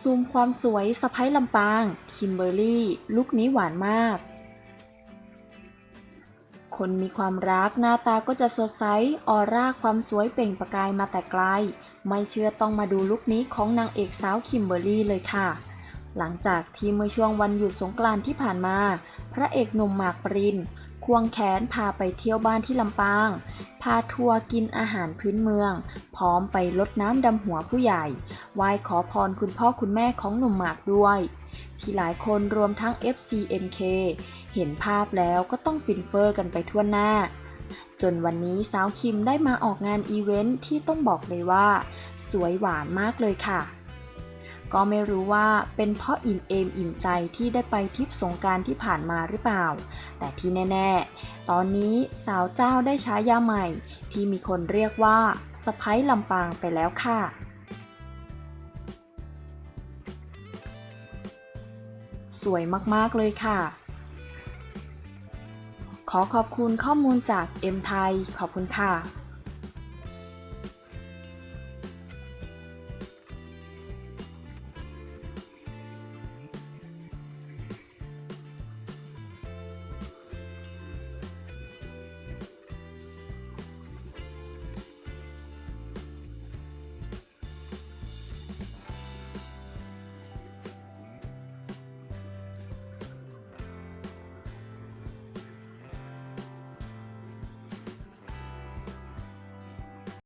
ซูมความสวยสะพ้ยลำปาง คิมเบอร์รี่ ลุคนี้หวานมาก คนมีความรักหน้าตาก็จะสดใส ออร่าความสวยเปล่งประกายมาแต่ไกล ไม่เชื่อต้องมาดูลุคนี้ของนางเอกสาวคิมเบอร์รี่เลยค่ะ หลังจากที่เมื่อช่วงวันหยุดสงกรานต์ที่ผ่านมา พระเอกหนุ่มหมากปริน ควงแขนพาไปเที่ยวบ้านที่ลำปาง พาทัวร์กินอาหารพื้นเมือง พร้อมไปลดน้ำดำหัวผู้ใหญ่ไหว้ขอพรคุณพ่อคุณแม่ของหนุ่มหมากด้วย ที่หลายคนรวมทั้ง FCMK เห็นภาพแล้วก็ต้องฟินเฟอร์กันไปทั่วหน้า จนวันนี้สาวคิมได้มาออกงานอีเวนท์ที่ต้องบอกเลยว่า สวยหวานมากเลยค่ะ ก็ไม่รู้ว่าเป็นเพราะอิ่มเอมอิ่มใจที่ได้ไปทริปสงการที่ผ่านมาหรือเปล่า แต่ที่แน่ ๆ ตอนนี้สาวเจ้าได้ฉายาใหม่ ที่มีคนเรียกว่าสะพ้ยลำปางไปแล้วค่ะสวยมาก ๆ เลยค่ะ ขอขอบคุณข้อมูลจากเอ็มไทย ขอบคุณค่ะ